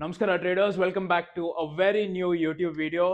ನಮಸ್ಕಾರ traders welcome back to a very new YouTube video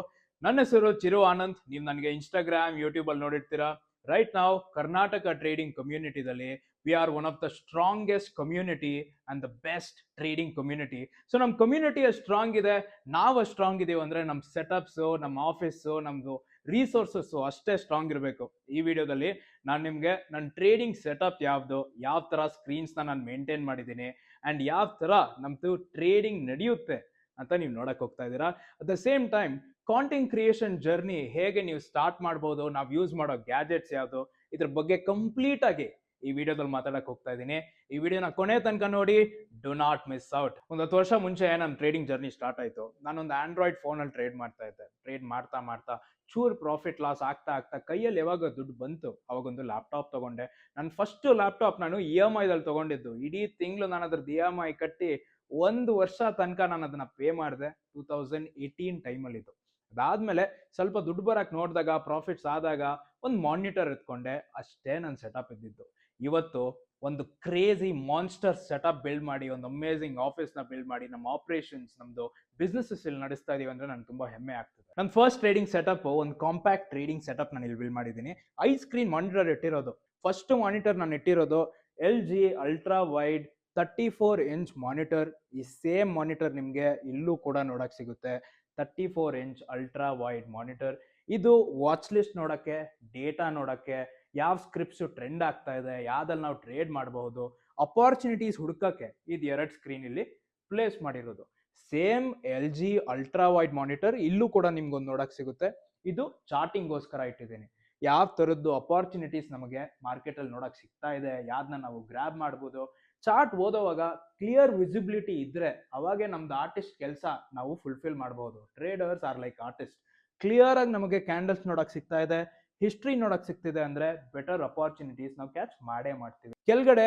ನನ್ನ ಹೆಸರು ಚಿರು ಆನಂದ್. ನೀವು ನನಗೆ ಇನ್ಸ್ಟಾಗ್ರಾಮ್ ಯೂಟ್ಯೂಬ್ ಅಲ್ಲಿ ನೋಡಿರ್ತೀರಾ? ರೈಟ್ ನಾವು Karnataka trading ಕಮ್ಯುನಿಟಿದಲ್ಲಿ we are one of the strongest community and the best trading community so ನಮ್ಮ ಕಮ್ಯುನಿಟಿ ಸ್ಟ್ರಾಂಗ್ ಇದೆ? ನಾವು ಸ್ಟ್ರಾಂಗ್ ಇದೀವಿ ಅಂದರೆ ನಮ್ಮ ಸೆಟಪ್ಸು ನಮ್ಮ ಆಫೀಸು ನಮ್ಮದು ರಿಸೋರ್ಸಸ್ ಅಷ್ಟೇ ಸ್ಟ್ರಾಂಗ್ ಇರಬೇಕು. ಈ ವಿಡಿಯೋದಲ್ಲಿ ನಾನು ನಿಮಗೆ ನನ್ನ ಟ್ರೇಡಿಂಗ್ ಸೆಟಪ್ ಯಾವುದು, ಯಾವ ಥರ ಸ್ಕ್ರೀನ್ಸ್ನ ನಾನು ಮೇಂಟೈನ್ ಮಾಡಿದ್ದೀನಿ ಆ್ಯಂಡ್ ಯಾವ ಥರ ನಮ್ಮದು ಟ್ರೇಡಿಂಗ್ ನಡೆಯುತ್ತೆ ಅಂತ ನೀವು ನೋಡಕ್ಕೆ ಹೋಗ್ತಾ ಇದ್ದೀರಾ? At the same time content creation journey ಹೇಗೆ ನೀವು ಸ್ಟಾರ್ಟ್ ಮಾಡ್ಬೋದು? ನಾವು ಯೂಸ್ ಮಾಡೋ ಗ್ಯಾಜೆಟ್ಸ್ ಯಾವುದು? ಇದ್ರ ಬಗ್ಗೆ ಕಂಪ್ಲೀಟ್ ಆಗಿ ಈ ವಿಡಿಯೋದಲ್ಲಿ ಮಾತಾಡಕ್ಕೆ ಹೋಗ್ತಾ ಇದ್ದೀನಿ. ಈ ವಿಡಿಯೋನ ಕೊನೆ ತನಕ ನೋಡಿ ಡು ನಾಟ್ ಮಿಸ್ ಔಟ್ ಒಂದು ಹತ್ತು ವರ್ಷ ಮುಂಚೆ ನನ್ನ ಟ್ರೇಡಿಂಗ್ ಜರ್ನಿ ಸ್ಟಾರ್ಟ್ ಆಯಿತು. ನಾನೊಂದು ಆಂಡ್ರಾಯ್ಡ್ ಫೋನಲ್ಲಿ ಟ್ರೇಡ್ ಮಾಡ್ತಾ ಇದ್ದೆ. ಟ್ರೇಡ್ ಮಾಡ್ತಾ ಮಾಡ್ತಾ ಚೂರ್ ಪ್ರಾಫಿಟ್ ಲಾಸ್ ಆಗ್ತಾ ಆಗ್ತಾ ಕೈಯಲ್ಲಿ ಯಾವಾಗ ದುಡ್ಡು ಬಂತು, ಅವಾಗೊಂದು ಲ್ಯಾಪ್ಟಾಪ್ ತಗೊಂಡೆ. ನನ್ನ ಫಸ್ಟ್ ಲ್ಯಾಪ್ಟಾಪ್ ನಾನು ಇ ಎಂ ಐದಲ್ಲಿ ತಗೊಂಡಿದ್ದು. ಇಡೀ ತಿಂಗಳು ನಾನು ಅದ್ರದ್ದು ಇ ಎಂ ಐ ಕಟ್ಟಿ ಒಂದು ವರ್ಷ ತನಕ ನಾನು ಅದನ್ನು ಪೇ ಮಾಡಿದೆ. ಟೂ ತೌಸಂಡ್ ಏಯ್ಟೀನ್ ಟೈಮಲ್ಲಿದ್ದು ಅದಾದಮೇಲೆ ಸ್ವಲ್ಪ ದುಡ್ಡು ಬರಕ್ಕೆ ನೋಡಿದಾಗ ಪ್ರಾಫಿಟ್ಸ್ ಆದಾಗ ಒಂದು ಮಾನಿಟರ್ ಎತ್ಕೊಂಡೆ. ಅಷ್ಟೇ ನನ್ನ ಸೆಟಪ್ ಇದ್ದಿದ್ದು. ಇವತ್ತು ಒಂದು ಕ್ರೇಜಿ ಮಾನ್ಸ್ಟರ್ ಸೆಟಪ್ ಬಿಲ್ಡ್ ಮಾಡಿ, ಒಂದು ಅಮೇಸಿಂಗ್ ಆಫೀಸ್ನ ಬಿಲ್ಡ್ ಮಾಡಿ, ನಮ್ಮ ಆಪರೇಷನ್ಸ್ ನಮ್ಮದು ಬಿಸ್ನೆಸಸ್ ಇಲ್ಲಿ ನಡೆಸ್ತಾ ಇದೀವಿ ಅಂದ್ರೆ ನಂಗೆ ತುಂಬಾ ಹೆಮ್ಮೆ ಆಗ್ತದೆ. ನನ್ನ ಫಸ್ಟ್ ಟ್ರೇಡಿಂಗ್ ಸೆಟಪ್ ಒಂದು ಕಾಂಪ್ಯಾಕ್ಟ್ ಟ್ರೇಡಿಂಗ್ ಸೆಟಪ್ ನಾನು ಇಲ್ಲಿ ಬಿಲ್ಡ್ ಮಾಡಿದ್ದೀನಿ. ಐ ಸ್ಕ್ರೀನ್ ಮಾನಿಟರ್ ಇಟ್ಟಿರೋದು. ಫಸ್ಟ್ ಮಾನಿಟರ್ ನಾನು ಇಟ್ಟಿರೋದು L G ultra wide thirty four inch monitor ಈ ಸೇಮ್ ಮಾನಿಟರ್ ನಿಮಗೆ ಇಲ್ಲೂ ಕೂಡ ನೋಡಕ್ ಸಿಗುತ್ತೆ. Thirty four inch ultra wide monitor ಇದು ವಾಚ್ ಲಿಸ್ಟ್ ನೋಡಕ್ಕೆ ಡೇಟಾ ನೋಡಕ್ಕೆ ಯಾವ ಸ್ಕ್ರಿಪ್ಟ್ಸು ಟ್ರೆಂಡ್ ಆಗ್ತಾ ಇದೆ ಯಾವ್ದಲ್ಲಿ ನಾವು ಟ್ರೇಡ್ ಮಾಡಬಹುದು ಅಪಾರ್ಚುನಿಟೀಸ್ ಹುಡುಕಕ್ಕೆ ಇದು ಎರಡು ಸ್ಕ್ರೀನ್ ಇಲ್ಲಿ ಪ್ಲೇಸ್ ಮಾಡಿರೋದು. Same L G ultra wide monitor ಇಲ್ಲೂ ಕೂಡ ನಿಮ್ಗೊಂದು ನೋಡಕ್ ಸಿಗುತ್ತೆ. ಇದು ಚಾರ್ಟಿಂಗ್ಗೋಸ್ಕರ ಇಟ್ಟಿದ್ದೀನಿ. ಯಾವ ಥರದ್ದು ಅಪಾರ್ಚುನಿಟೀಸ್ ನಮಗೆ ಮಾರ್ಕೆಟಲ್ಲಿ ನೋಡಕ್ ಸಿಗ್ತಾ ಇದೆ ಯಾವ್ದನ್ನ ನಾವು ಗ್ರ್ಯಾಬ್ ಮಾಡ್ಬೋದು. ಚಾರ್ಟ್ ಓದೋವಾಗ ಕ್ಲಿಯರ್ ವಿಸಿಬಿಲಿಟಿ ಇದ್ರೆ ಅವಾಗೆ ನಮ್ದು ಆರ್ಟಿಸ್ಟ್ ಕೆಲಸ ನಾವು ಫುಲ್ಫಿಲ್ ಮಾಡಬಹುದು traders are like artist clear ಆಗಿ ನಮಗೆ ಕ್ಯಾಂಡಲ್ಸ್ ನೋಡಕ್ ಸಿಗ್ತಾ ಇದೆ. ಹಿಸ್ಟ್ರಿ ನೋಡಕ್ ಸಿಗ್ತಿದೆ ಅಂದ್ರೆ ಬೆಟರ್ ಅಪಾರ್ಚುನಿಟೀಸ್ ನಾವು ಕ್ಯಾಚ್ ಮಾಡೇ ಮಾಡ್ತೀವಿ. ಕೆಳಗಡೆ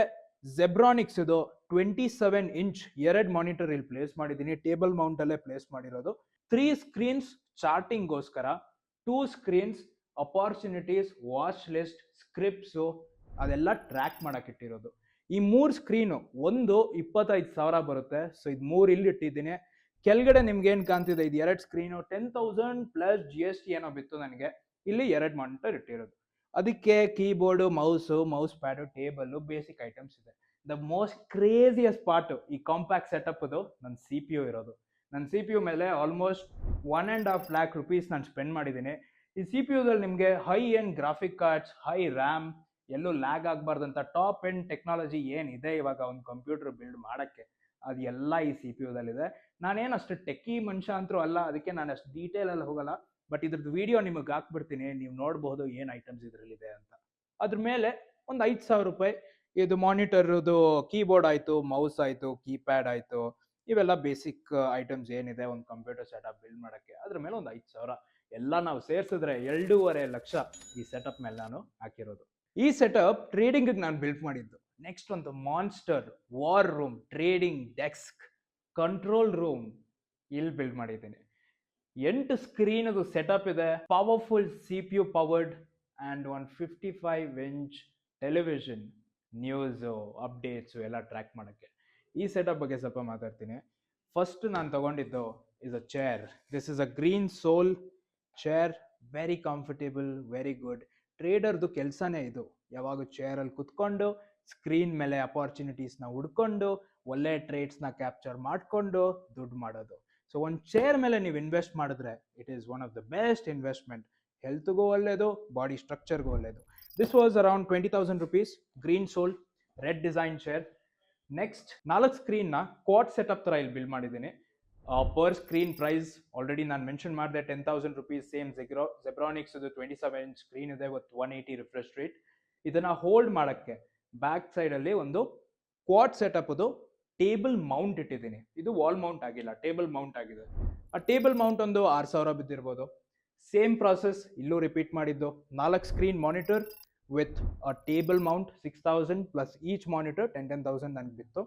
ಜೆಬ್ರಾನಿಕ್ಸ್ ಇದು ಟ್ವೆಂಟಿ ಸೆವೆನ್ ಇಂಚ್ ಎರಡು ಮಾನಿಟರ್ ಇಲ್ಲಿ ಪ್ಲೇಸ್ ಮಾಡಿದ್ದೀನಿ. ಟೇಬಲ್ ಮೌಂಟ್ ಅಲ್ಲೇ ಪ್ಲೇಸ್ ಮಾಡಿರೋದು. Three screens ಚಾರ್ಟಿಂಗ್ಗೋಸ್ಕರ two screens opportunities watch list scripts ಅದೆಲ್ಲ ಟ್ರ್ಯಾಕ್ ಮಾಡಕ್ ಇಟ್ಟಿರೋದು. ಈ ಮೂರು ಸ್ಕ್ರೀನು ಒಂದು ಇಪ್ಪತ್ತೈದು ಸಾವಿರ ಬರುತ್ತೆ. ಸೊ ಇದು ಮೂರು ಇಲ್ಲಿ ಇಟ್ಟಿದ್ದೀನಿ. ಕೆಳಗಡೆ ನಿಮ್ಗೆ ಏನು ಕಾಣ್ತಿದೆ? ಇದು ಎರಡು screen ten thousand plus G S T ಏನೋ ಬಿತ್ತು ನನಗೆ. ಇಲ್ಲಿ ಎರಡು ಮಾನಿಟರ್ ಇಟ್ಟಿರೋದು. ಅದಕ್ಕೆ keyboard mouse mouse pad table basic items ಇದೆ. ದ ಮೋಸ್ಟ್ ಕ್ರೇಜಿಯಸ್ ಪಾರ್ಟ್ ಈ ಕಾಂಪ್ಯಾಕ್ಟ್ ಸೆಟಪ್ದು ನನ್ನ ಸಿ ಪಿ ಯು ಇರೋದು. ನನ್ನ ಸಿ ಪಿ ಯು ಮೇಲೆ almost one and half lakh rupees ನಾನು ಸ್ಪೆಂಡ್ ಮಾಡಿದ್ದೀನಿ. ಈ ಸಿ ಪಿ ಯುದಲ್ಲಿ ನಿಮಗೆ high end graphic cards high RAM ಎಲ್ಲೂ ಲ್ಯಾಗ್ ಆಗಬಾರ್ದಂಥ ಟಾಪ್ ಎಂಡ್ ಟೆಕ್ನಾಲಜಿ ಏನಿದೆ ಇವಾಗ ಒಂದು ಕಂಪ್ಯೂಟರ್ ಬಿಲ್ಡ್ ಮಾಡೋಕ್ಕೆ, ಅದು ಎಲ್ಲ ಈ ಸಿ ಪಿ ಯುದಲ್ಲಿದೆ ನಾನೇನು ಅಷ್ಟು ಟೆಕ್ಕಿ ಮನುಷ್ಯ ಅಂತರೂ ಅಲ್ಲ, ಅದಕ್ಕೆ ನಾನು ಅಷ್ಟು ಡೀಟೇಲಲ್ಲಿ ಹೋಗಲ್ಲ. ಬಟ್ ಇದ್ರದ್ದು ವಿಡಿಯೋ ನಿಮಗೆ ಹಾಕ್ಬಿಡ್ತೀನಿ, ನೀವು ನೋಡಬಹುದು ಏನು ಐಟಮ್ಸ್ ಇದರಲ್ಲಿದೆ ಅಂತ. ಅದ್ರ ಮೇಲೆ ಒಂದು ಐದು ಸಾವಿರ ರೂಪಾಯಿ, ಇದು ಮಾನಿಟರ್ದು ಕೀಬೋರ್ಡ್ ಆಯಿತು ಮೌಸ್ ಆಯಿತು ಕೀಪ್ಯಾಡ್ ಆಯಿತು, ಇವೆಲ್ಲ ಬೇಸಿಕ್ ಐಟಮ್ಸ್ ಏನಿದೆ ಒಂದು ಕಂಪ್ಯೂಟರ್ ಸೆಟಪ್ ಬಿಲ್ಡ್ ಮಾಡೋಕ್ಕೆ. ಅದ್ರ ಮೇಲೆ ಒಂದು ಐದು ಸಾವಿರ. ಎಲ್ಲ ನಾವು ಸೇರಿಸಿದ್ರೆ ಎರಡೂವರೆ ಲಕ್ಷ ಈ ಸೆಟಪ್ ಮೇಲೆ ನಾನು ಹಾಕಿರೋದು. ಈ ಸೆಟಪ್ ಟ್ರೇಡಿಂಗ್ ನಾನು ಬಿಲ್ಡ್ ಮಾಡಿದ್ದು. ನೆಕ್ಸ್ಟ್ ಒಂದು monster war room trading desk control room ಇಲ್ಲಿ ಬಿಲ್ಡ್ ಮಾಡಿದ್ದೀನಿ. ಎಂಟು ಸ್ಕ್ರೀನ್ ಅದು ಸೆಟಪ್ ಇದೆ. Powerful C P U powered and one fifty five inch television news updates ಎಲ್ಲ ಟ್ರ್ಯಾಕ್ ಮಾಡೋಕ್ಕೆ. ಈ ಸೆಟಪ್ ಬಗ್ಗೆ ಸ್ವಲ್ಪ ಮಾತಾಡ್ತೀನಿ. ಫಸ್ಟ್ ನಾನು ತಗೊಂಡಿದ್ದು is a chair this is a Green Soul chair very comfortable very good ಟ್ರೇಡರ್ದು ಕೆಲಸನೇ ಇದು. ಯಾವಾಗ ಚೇರಲ್ಲಿ ಕುತ್ಕೊಂಡು ಸ್ಕ್ರೀನ್ ಮೇಲೆ ಅಪಾರ್ಚುನಿಟೀಸ್ನ ಹುಡ್ಕೊಂಡು, ಒಳ್ಳೆ ಟ್ರೇಡ್ಸ್ನ ಕ್ಯಾಪ್ಚರ್ ಮಾಡಿಕೊಂಡು, ದುಡ್ಡು ಮಾಡೋದು. ಸೊ ಒಂದು ಚೇರ್ ಮೇಲೆ ನೀವು ಇನ್ವೆಸ್ಟ್ ಮಾಡಿದ್ರೆ it is one of the best investment ಹೆಲ್ತ್ಗೂ ಒಳ್ಳೆಯದು ಬಾಡಿ ಸ್ಟ್ರಕ್ಚರ್ಗೂ ಒಳ್ಳೆಯದು this was around twenty thousand rupees green sole red design chair next ನಾಲ್ಕು ಸ್ಕ್ರೀನ್ನ ಕ್ವಾಟ್ ಸೆಟಪ್ ಥರ ಇಲ್ಲಿ ಬಿಲ್ ಮಾಡಿದ್ದೀನಿ. ಪರ್ ಸ್ಕ್ರೀನ್ ಪ್ರೈಸ್ ಆಲ್ರೆಡಿ ನಾನು ಮೆನ್ಷನ್ ಮಾಡಿದೆ ಟೆನ್ ತೌಸಂಡ್ ರುಪೀಸ್ ಸೇಮ್ ಜೆಗ್ರೋ ಜೆಬ್ರಾನಿಕ್ಸ್ ಇದು ಟ್ವೆಂಟಿ ಸೆವೆನ್ ಸ್ಕ್ರೀನ್ ಇದೆ with one eighty refresh rate ಇದನ್ನು ಹೋಲ್ಡ್ ಮಾಡೋಕ್ಕೆ ಬ್ಯಾಕ್ ಸೈಡಲ್ಲಿ ಒಂದು ಕ್ವಾಡ್ ಸೆಟಪ್ದು ಟೇಬಲ್ ಮೌಂಟ್ ಇಟ್ಟಿದ್ದೀನಿ. ಇದು ವಾಲ್ ಮೌಂಟ್ ಆಗಿಲ್ಲ, ಟೇಬಲ್ ಮೌಂಟ್ ಆಗಿದೆ. ಆ ಟೇಬಲ್ ಮೌಂಟ್ ಒಂದು ಆರು ಸಾವಿರ ಬಿದ್ದಿರ್ಬೋದು. ಸೇಮ್ ಪ್ರಾಸೆಸ್, ಇಲ್ಲೂ ರಿಪೀಟ್ ಮಾಡಿದ್ದು. ನಾಲ್ಕು screen monitor with a table mount, six thousand plus each monitor, ten ten thousand ನನಗೆ ಬಿತ್ತು.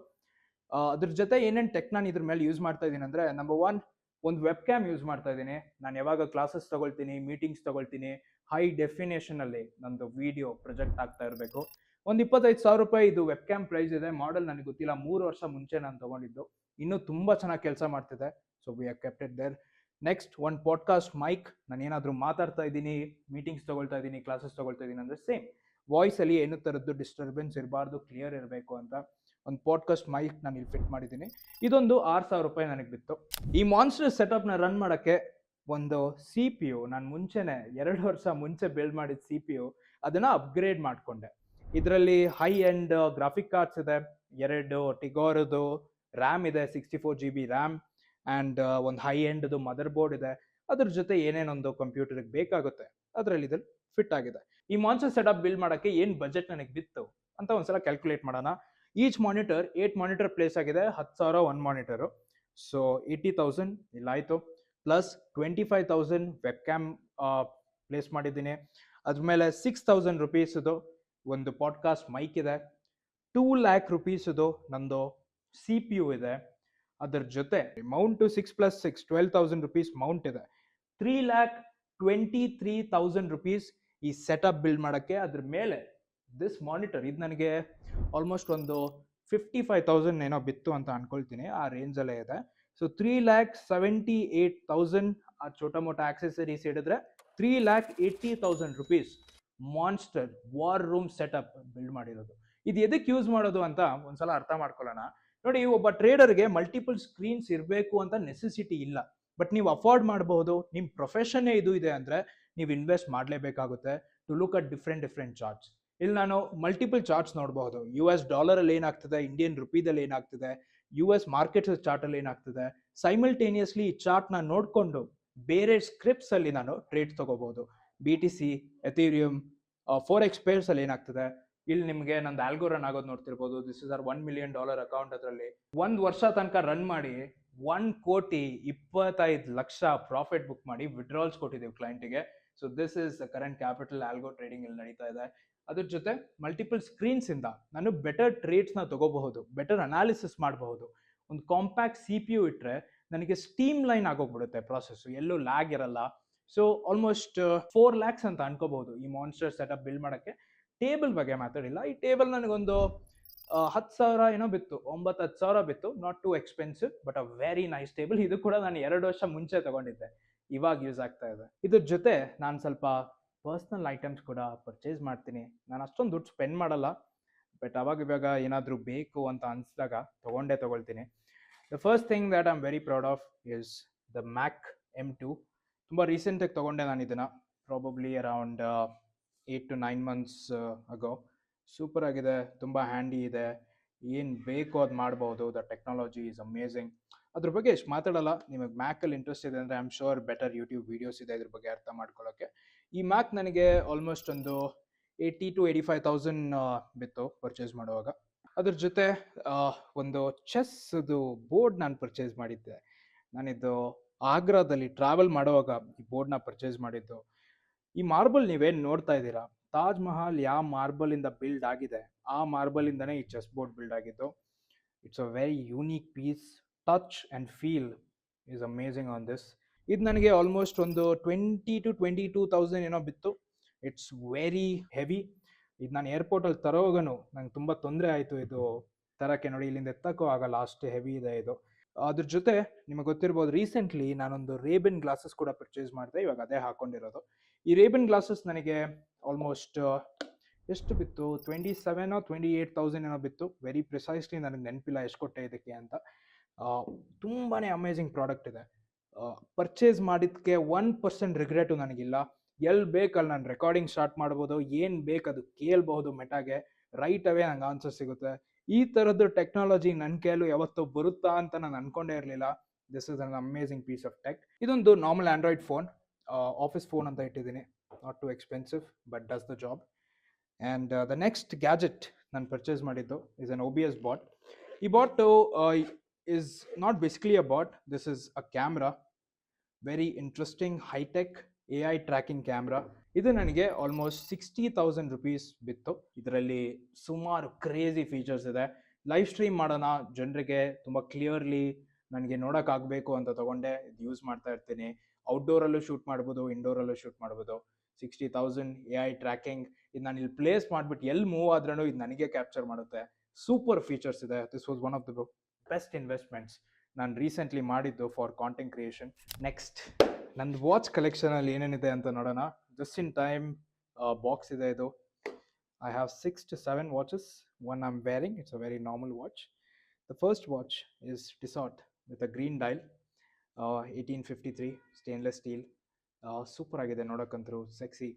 ಅದ್ರ ಜೊತೆ ಏನೇನು ಟೆಕ್ ನಾನು ಇದ್ರ ಮೇಲೆ ಯೂಸ್ ಮಾಡ್ತಾ ಇದ್ದೀನಿ ಅಂದರೆ ನಂಬರ್ ಒನ್ ಒಂದು ವೆಬ್ ಕ್ಯಾಮ್ ಯೂಸ್ ಮಾಡ್ತಾ ಇದ್ದೀನಿ. ನಾನು ಯಾವಾಗ ಕ್ಲಾಸಸ್ ತಗೊಳ್ತೀನಿ ಮೀಟಿಂಗ್ಸ್ ತಗೊಳ್ತೀನಿ ಹೈ ಡೆಫಿನೇಷನಲ್ಲಿ ನಂದು ವಿಡಿಯೋ ಪ್ರೊಜೆಕ್ಟ್ ಆಗ್ತಾ ಇರಬೇಕು. ಒಂದು ಇಪ್ಪತ್ತೈದು ಸಾವಿರ ರೂಪಾಯಿ ಇದು ವೆಬ್ ಕ್ಯಾಮ್ ಪ್ರೈಸ್ ಇದೆ. ಮಾಡೆಲ್ ನನಗೆ ಗೊತ್ತಿಲ್ಲ. ಮೂರು ವರ್ಷ ಮುಂಚೆ ನಾನು ತಗೊಂಡಿದ್ದು. ಇನ್ನೂ ತುಂಬ ಚೆನ್ನಾಗಿ ಕೆಲಸ ಮಾಡ್ತಿದೆ. So we are kepted there next ಒಂದು ಪಾಡ್ಕಾಸ್ಟ್ ಮೈಕ್ ನಾನು ಏನಾದರೂ ಮಾತಾಡ್ತಾ ಇದ್ದೀನಿ ಮೀಟಿಂಗ್ಸ್ ತೊಗೊಳ್ತಾ ಇದ್ದೀನಿ ಕ್ಲಾಸಸ್ ತೊಗೊಳ್ತಾ ಇದ್ದೀನಿ ಅಂದರೆ ಸೇಮ್ ವಾಯ್ಸಲ್ಲಿ ಏನು ಥರದ್ದು ಡಿಸ್ಟರ್ಬೆನ್ಸ್ ಇರಬಾರ್ದು ಕ್ಲಿಯರ್ ಇರಬೇಕು ಅಂತ ಒಂದು ಪಾಡ್ಕಾಸ್ಟ್ ಮೈಕ್ ನಾನು ಇಲ್ಲಿ ಫಿಟ್ ಮಾಡಿದ್ದೀನಿ. ಇದೊಂದು ಆರು ಸಾವಿರ ರೂಪಾಯಿ ನನಗೆ ಬಿತ್ತು. ಈ ಮಾನ್ಸ್ಟರ್ ಸೆಟಪ್ನ ರನ್ ಮಾಡೋಕ್ಕೆ ಒಂದು ಸಿ ಪಿ ಯು ನಾನು ಮುಂಚೆನೆ ಎರಡು ವರ್ಷ ಮುಂಚೆ ಬಿಲ್ಡ್ ಮಾಡಿದ ಸಿ ಪಿ ಯು ಅದನ್ನು ಅಪ್ಗ್ರೇಡ್ ಮಾಡಿಕೊಂಡೆ. ಇದರಲ್ಲಿ ಹೈ ಎಂಡ್ ಗ್ರಾಫಿಕ್ ಕಾರ್ಡ್ಸ್ ಇದೆ. ಎರಡು ಟಿಗೋರದು ರ್ಯಾಮ್ ಇದೆ sixty four G B RAM and ಒಂದು ಹೈ ಎಂಡ್ದು ಮದರ್ ಬೋರ್ಡ್ ಇದೆ. ಅದ್ರ ಜೊತೆ ಏನೇನೊಂದು ಕಂಪ್ಯೂಟರ್ಗೆ ಬೇಕಾಗುತ್ತೆ, ಅದರಲ್ಲಿ ಇದ್ರಲ್ಲಿ ಫಿಟ್ ಆಗಿದೆ. ಈ ಮಾನ್ಸರ್ ಸೆಟಪ್ ಬಿಲ್ಡ್ ಮಾಡೋಕ್ಕೆ ಏನು ಬಜೆಟ್ ನನಗೆ ಬಿತ್ತು ಅಂತ ಒಂದ್ಸಲ ಕ್ಯಾಲ್ಕುಲೇಟ್ ಮಾಡೋಣ. Each monitor eight monitor place ಆಗಿದೆ, ಹತ್ತು ಸಾವಿರ one monitor so eighty thousand ಇಲ್ಲಾಯಿತು plus twenty five thousand webcam place ಮಾಡಿದ್ದೀನಿ. ಅದ್ರ ಮೇಲೆ ಸಿಕ್ಸ್ ತೌಸಂಡ್ ರುಪೀಸದು ಒಂದು ಪಾಡ್ಕಾಸ್ಟ್ ಮೈಕ್ ಇದೆ. ಟೂ ಲ್ಯಾಕ್ ರುಪೀಸದು ನಂದು ಸಿ ಪಿ ಯು ಇದೆ. ಅದರ ಜೊತೆ mount six plus six twelve thousand rupees mount ಇದೆ. Three lakh twenty three thousand rupees ಈ ಸೆಟಪ್ ಬಿಲ್ಡ್ ಮಾಡೋಕ್ಕೆ ಅದ್ರ ಮೇಲೆ ದಿಸ್ ಮಾನಿಟರ್ ಇದು ನನಗೆ ಆಲ್ಮೋಸ್ಟ್ ಒಂದು ಫಿಫ್ಟಿ ಫೈವ್ ತೌಸಂಡ್ ಏನೋ ಬಿತ್ತು ಅಂತ ಅನ್ಕೊಳ್ತೀನಿ. ಆ ರೇಂಜಲ್ಲೇ ಇದೆ. So three lakh seventy eight thousand ಆ ಮೋಟ ಆಕ್ಸೆಸರೀಸ್ ಹಿಡಿದ್ರೆ three lakh eighty thousand rupees monster war room setup build ಮಾಡಿರೋದು. ಇದು ಎದಕ್ಕೆ ಯೂಸ್ ಮಾಡೋದು ಅಂತ ಒಂದ್ಸಲ ಅರ್ಥ ಮಾಡ್ಕೊಳ್ಳೋಣ. ನೋಡಿ, ಒಬ್ಬ ಟ್ರೇಡರ್ಗೆ ಮಲ್ಟಿಪಲ್ ಸ್ಕ್ರೀನ್ಸ್ ಇರಬೇಕು ಅಂತ ನೆಸೆಸಿಟಿ ಇಲ್ಲ. ಬಟ್ ನೀವು ಅಫೋರ್ಡ್ ಮಾಡಬಹುದು ನಿಮ್ಮ ಪ್ರೊಫೆಷನ್ನೇ ಇದು ಇದೆ ಅಂದರೆ ನೀವು invest ಮಾಡಲೇಬೇಕಾಗುತ್ತೆ. To look at different different charts ಇಲ್ಲಿ ನಾನು ಮಲ್ಟಿಪಲ್ ಚಾರ್ಟ್ಸ್ ನೋಡಬಹುದು. ಯು ಎಸ್ ಡಾಲರಲ್ಲಿ ಏನಾಗ್ತದೆ ಇಂಡಿಯನ್ ರುಪೀದಲ್ಲಿ ಏನಾಗ್ತದೆ ಯು ಎಸ್ ಮಾರ್ಕೆಟ್ಸ್ ಚಾರ್ಟಲ್ಲಿ ಏನಾಗ್ತದೆ. ಸೈಮಲ್ಟೇನಿಯಸ್ಲಿ ಈ ಚಾರ್ಟ್ನ ನೋಡಿಕೊಂಡು ಬೇರೆ ಸ್ಕ್ರಿಪ್ಟ್ಸ್ ಅಲ್ಲಿ ನಾನು ಟ್ರೇಡ್ ತಗೋಬಹುದು. ಬಿ ಟಿ ಸಿ ಎಥೀರಿಯಂ ಫೋರ್ ಎಕ್ಸ್ಪೇರ್ಸಲ್ಲಿ ಏನಾಗ್ತದೆ? ಇಲ್ಲಿ ನಿಮಗೆ ನಂದು ಆಲ್ಗೋರನ್ ಆಗೋದು ನೋಡ್ತಿರ್ಬೋದು. This is our one million dollar account ಅದರಲ್ಲಿ. ಒಂದು ವರ್ಷ ತನಕ ರನ್ ಮಾಡಿ ಒನ್ ಕೋಟಿ ಇಪ್ಪತ್ತೈದು ಲಕ್ಷ ಪ್ರಾಫಿಟ್ ಬುಕ್ ಮಾಡಿ ವಿಡ್ರಾಲ್ಸ್ ಕೊಟ್ಟಿದ್ದೀವಿ ಕ್ಲೈಂಟಿಗೆ so this is current capital algo trading ಇಲ್ಲಿ ನಡೀತಾ ಇದೆ. ಅದ್ರ ಜೊತೆ ಮಲ್ಟಿಪಲ್ ಸ್ಕ್ರೀನ್ಸ್ ಇಂದ ನಾನು ಬೆಟರ್ ಟ್ರೇಡ್ಸ್ನ ತಗೋಬಹುದು ಬೆಟರ್ ಅನಾಲಿಸಿಸ್ ಮಾಡಬಹುದು. ಒಂದು ಕಾಂಪ್ಯಾಕ್ಟ್ ಸಿ ಪಿ ಯು ಇಟ್ಟರೆ ನನಗೆ ಸ್ಟೀಮ್ ಲೈನ್ ಆಗೋಗ್ಬಿಡುತ್ತೆ ಪ್ರಾಸೆಸ್ ಎಲ್ಲೂ ಲ್ಯಾಗ್ ಇರಲ್ಲ. ಸೊ ಆಲ್ಮೋಸ್ಟ್ ಫೋರ್ ಲ್ಯಾಕ್ಸ್ ಅಂತ ಅನ್ಕೋಬಹುದು ಈ ಮಾನ್ಸ್ಟರ್ ಸೆಟಪ್ ಬಿಲ್ಡ್ ಮಾಡೋಕ್ಕೆ. ಟೇಬಲ್ ಬಗ್ಗೆ ಮಾತಾಡಿಲ್ಲ. ಈ ಟೇಬಲ್ ನನಗೊಂದು ಹತ್ತು ಸಾವಿರ ಏನೋ ಬಿತ್ತು. ಒಂಬತ್ತು ಹತ್ತು ಸಾವಿರ ಬಿತ್ತು. Not too expensive but a very nice table ಇದು ಕೂಡ ನಾನು ಎರಡು ವರ್ಷ ಮುಂಚೆ ತಗೊಂಡಿದ್ದೆ. ಇವಾಗ ಯೂಸ್ ಆಗ್ತಾ ಇದೆ. ಇದ್ರ ಜೊತೆ ನಾನು ಸ್ವಲ್ಪ ಪರ್ಸ್ನಲ್ ಐಟಮ್ಸ್ ಕೂಡ ಪರ್ಚೇಸ್ ಮಾಡ್ತೀನಿ. ನಾನು ಅಷ್ಟೊಂದು ದುಡ್ಡು ಸ್ಪೆಂಡ್ ಮಾಡಲ್ಲ. ಬಟ್ ಅವಾಗ ಇವಾಗ ಏನಾದರೂ ಬೇಕು ಅಂತ ಅನಿಸಿದಾಗ ತೊಗೊಂಡೇ ತಗೊಳ್ತೀನಿ. The first thing that I am very proud of is the Mac M two ತುಂಬ ರೀಸೆಂಟಾಗಿ ತೊಗೊಂಡೆ ನಾನು ಇದನ್ನು. Probably around eight to nine months ago super ಆಗಿದೆ ತುಂಬ ಹ್ಯಾಂಡಿ ಇದೆ. ಏನು ಬೇಕೋ ಅದು ಮಾಡ್ಬೋದು ದ ಟೆಕ್ನಾಲಜಿ ಈಸ್ ಅಮೇಝಿಂಗ್ ಅದ್ರ ಬಗ್ಗೆ ಎಷ್ಟು ಮಾತಾಡಲ್ಲ ನಿಮಗೆ ಮ್ಯಾಕಲ್ಲಿ ಇಂಟ್ರೆಸ್ಟ್ ಇದೆ ಅಂದರೆ I am sure better YouTube videos ಇದೆ ಇದ್ರ ಬಗ್ಗೆ ಅರ್ಥ ಮಾಡ್ಕೊಳ್ಳೋಕ್ಕೆ ಈ ಮ್ಯಾಕ್ ನನಗೆ ಆಲ್ಮೋಸ್ಟ್ ಒಂದು eighty two eighty five thousand ಬಿತ್ತು ಪರ್ಚೇಸ್ ಮಾಡುವಾಗ. ಅದ್ರ ಜೊತೆ ಆ, ಒಂದು ಚೆಸ್ದು ಬೋರ್ಡ್ ನಾನು ಪರ್ಚೇಸ್ ಮಾಡಿದ್ದೆ. ನಾನಿದ್ದು ಆಗ್ರಾದಲ್ಲಿ ಟ್ರಾವೆಲ್ ಮಾಡುವಾಗ ಈ ಬೋರ್ಡ್ನ ಪರ್ಚೇಸ್ ಮಾಡಿದ್ದು. ಈ ಮಾರ್ಬಲ್ ನೀವೇನು ನೋಡ್ತಾ ಇದ್ದೀರಾ? ತಾಜ್ ಮಹಲ್ ಯಾವ ಮಾರ್ಬಲ್ ಇಂದ ಬಿಲ್ಡ್ ಆಗಿದೆ? ಆ ಮಾರ್ಬಲ್ ಇಂದನೇ ಈ ಚೆಸ್ ಬೋರ್ಡ್ ಬಿಲ್ಡ್ ಆಗಿದ್ದು. It's a very unique piece touch and feel is amazing on this ಇದು ನನಗೆ ಆಲ್ಮೋಸ್ಟ್ ಒಂದು twenty two twenty two thousand ಏನೋ ಬಿತ್ತು. ಇಟ್ಸ್ ವೆರಿ ಹೆವಿ ಇದು ನಾನು ಏರ್ಪೋರ್ಟಲ್ಲಿ ತರೋವಾಗನು ನಂಗೆ ತುಂಬ ತೊಂದರೆ ಆಯಿತು ಇದು. ತರಕ್ಕೆ ನೋಡಿ ಇಲ್ಲಿಂದ ಎತ್ತಕ್ಕೂ ಆಗಲ್ಲ. ಅಷ್ಟು ಹೆವಿ ಇದೆ ಇದು. ಅದ್ರ ಜೊತೆ ನಿಮಗೆ ಗೊತ್ತಿರ್ಬೋದು ರೀಸೆಂಟ್ಲಿ ನಾನೊಂದು ರೇಬನ್ ಗ್ಲಾಸಸ್ ಕೂಡ ಪರ್ಚೇಸ್ ಮಾಡಿದೆ, ಇವಾಗ ಅದೇ ಹಾಕೊಂಡಿರೋದು. ಈ ರೇಬನ್ ಗ್ಲಾಸಸ್ ನನಗೆ ಆಲ್ಮೋಸ್ಟ್ ಎಷ್ಟು ಬಿತ್ತು? ಟ್ವೆಂಟಿ ಸೆವೆನೋ ಟ್ವೆಂಟಿ ಏಯ್ಟ್ ತೌಸಂಡ್ ಏನೋ ಬಿತ್ತು. ವೆರಿ ಪ್ರಿಸೈಸ್ಲಿ ನನಗೆ ನೆನಪಿಲ್ಲ ಎಷ್ಟು ಕೊಟ್ಟೆ ಇದಕ್ಕೆ ಅಂತ. ತುಂಬಾ ಅಮೇಝಿಂಗ್ ಪ್ರಾಡಕ್ಟ್ ಇದೆ. ಪರ್ಚೇಸ್ ಮಾಡಿದ್ದಕ್ಕೆ ಒನ್ ಪರ್ಸೆಂಟ್ ರಿಗ್ರೆಟು ನನಗಿಲ್ಲ. ಎಲ್ಲಿ ಬೇಕಲ್ಲಿ ನಾನು ರೆಕಾರ್ಡಿಂಗ್ ಸ್ಟಾರ್ಟ್ ಮಾಡ್ಬೋದು, ಏನು ಬೇಕು ಅದು ಕೇಳಬಹುದು ಮೆಟಾಗೆ. ರೈಟ್ ಅವೇ ನಂಗೆ ಆನ್ಸರ್ ಸಿಗುತ್ತೆ. ಈ ಥರದ್ದು ಟೆಕ್ನಾಲಜಿ ನನ್ನ ಕೈಯಲ್ಲೂ ಯಾವತ್ತೂ ಬರುತ್ತಾ ಅಂತ ನಾನು ಅನ್ಕೊಂಡೇ ಇರಲಿಲ್ಲ. This is an amazing piece of tech ಇದೊಂದು normal Android phone office phone ಅಂತ ಇಟ್ಟಿದ್ದೀನಿ. Not too expensive but does the job and the next gadget ನಾನು ಪರ್ಚೇಸ್ ಮಾಡಿದ್ದು is an O B S bot ಈ bot is not basically a bot this is a camera very interesting hitech A I tracking camera ಇದು ನನಗೆ almost sixty thousand rupees ಬಿತ್ತು. ಇದರಲ್ಲಿ ಸುಮಾರು crazy features ಇದೆ. Live stream ಮಾಡೋಣ. ಜನರಿಗೆ ತುಂಬ ಕ್ಲಿಯರ್ಲಿ ನನಗೆ ನೋಡೋಕ್ಕಾಗಬೇಕು ಅಂತ ತಗೊಂಡೆ. ಇದು ಯೂಸ್ ಮಾಡ್ತಾ ಇರ್ತೀನಿ. ಔಟ್ಡೋರಲ್ಲೂ ಶೂಟ್ ಮಾಡ್ಬೋದು ಇಂಡೋರಲ್ಲೂ ಶೂಟ್ ಮಾಡ್ಬೋದು. Sixty thousand A I tracking ಇದು ನಾನು ಇಲ್ಲಿ ಪ್ಲೇಸ್ ಮಾಡಿಬಿಟ್ಟು ಎಲ್ಲಿ ಮೂವ್ ಆದ್ರೂ ಇದು ನನಗೆ ಕ್ಯಾಪ್ಚರ್ ಮಾಡುತ್ತೆ. ಸೂಪರ್ ಫೀಚರ್ಸ್ ಇದೆ. This was one of the best investments ನಾನು ರೀಸೆಂಟ್ಲಿ ಮಾಡಿದ್ದು ಫಾರ್ ಕಾಂಟೆಂಟ್ ಕ್ರಿಯೇಷನ್ ನೆಕ್ಸ್ಟ್ ನಂದು ವಾಚ್ ಕಲೆಕ್ಷನಲ್ಲಿ ಏನೇನಿದೆ ಅಂತ ನೋಡೋಣ. ಜಸ್ಟ್ ಇನ್ ಟೈಮ್ ಬಾಕ್ಸ್ ಇದೆ ಇದು. I have six to seven watches one I'm wearing it's a very normal watch the first watch is Tissot with a green dial eighteen fifty three stainless steel super ಆಗಿದೆ ನೋಡೋಕ್ಕಂತರೂ sexy